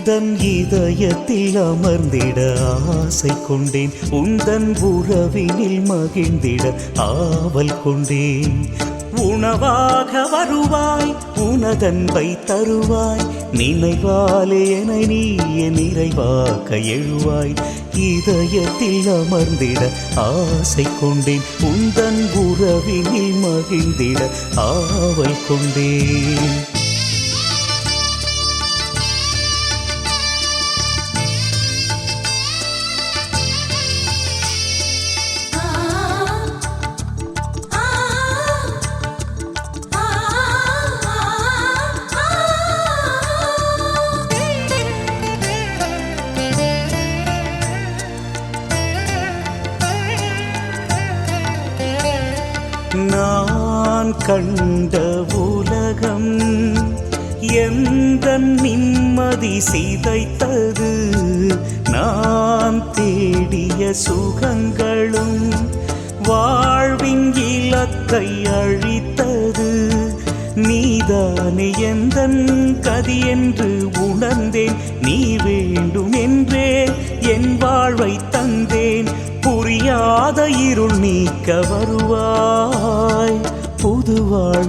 உந்தன் இதயத்தில் அமர்ந்திட ஆசை கொண்டேன். உந்தன் உறவினில் மகிழ்ந்திட ஆவல் கொண்டேன். உணவாக வருவாய் உனதன்பை தருவாய். நினைவாலே என நீய என் நிறைவாக்க எழுவாய். இதயத்தில் அமர்ந்திட ஆசை கொண்டேன். உந்தன் உறவினில் மகிழ்ந்திட ஆவல் கொண்டேன். நான் கண்ட உலகம் எந்த நிம்மதி சிதைத்தது? நான் தேடிய சுகங்களும் வாழ்வின் இலக்கை அழித்தது. நீதானே எந்த கதி என்று உணர்ந்தேன். நீ வேண்டும் என்றே என் வாழ்வை தந்தேன். புரியாத இருள் நீக்க வருவ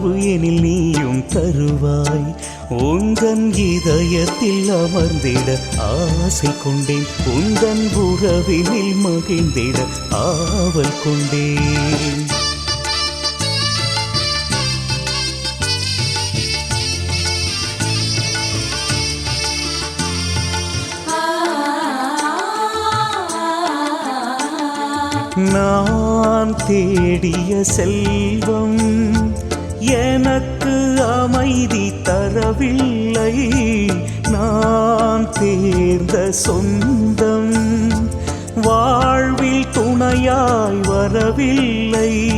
வாழ்வு எனில் நீயும் தருவாய். உந்தன் இதயத்தில் அமர்ந்திட ஆசை கொண்டேன். உந்தன் உறவினில் மகிழ்ந்திட ஆவல் கொண்டேன். நான் தேடிய செல்வம் தரவில்லை நான் தேர்ந்த சொந்தம் வாழ்வில் துணையாய் வரவில்லை.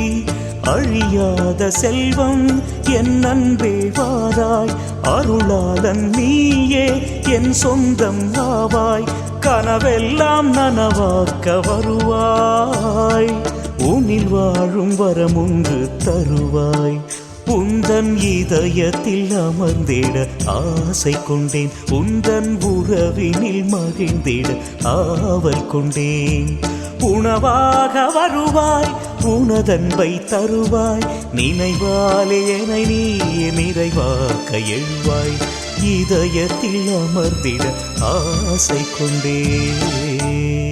அழியாத செல்வம் என் அன்பே வாராய். அருளாளன் நீயே என் சொந்தம் ஆவாய். கனவெல்லாம் நனவாக்க வருவாய். உனில் வாழும் வரமுண்டு தருவாய். உந்தன் இதயத்தில் அமர்ந்திட ஆசை கொண்டேன். உந்தன் உறவினில் மகிழ்ந்திட ஆவல் கொண்டேன். உணவாக வருவாய் உனதன்பை தருவாய். நினைவாலே என நீ நிறைவாக்க எழுவாய். இதயத்தில் அமர்ந்திட ஆசை கொண்டேன்.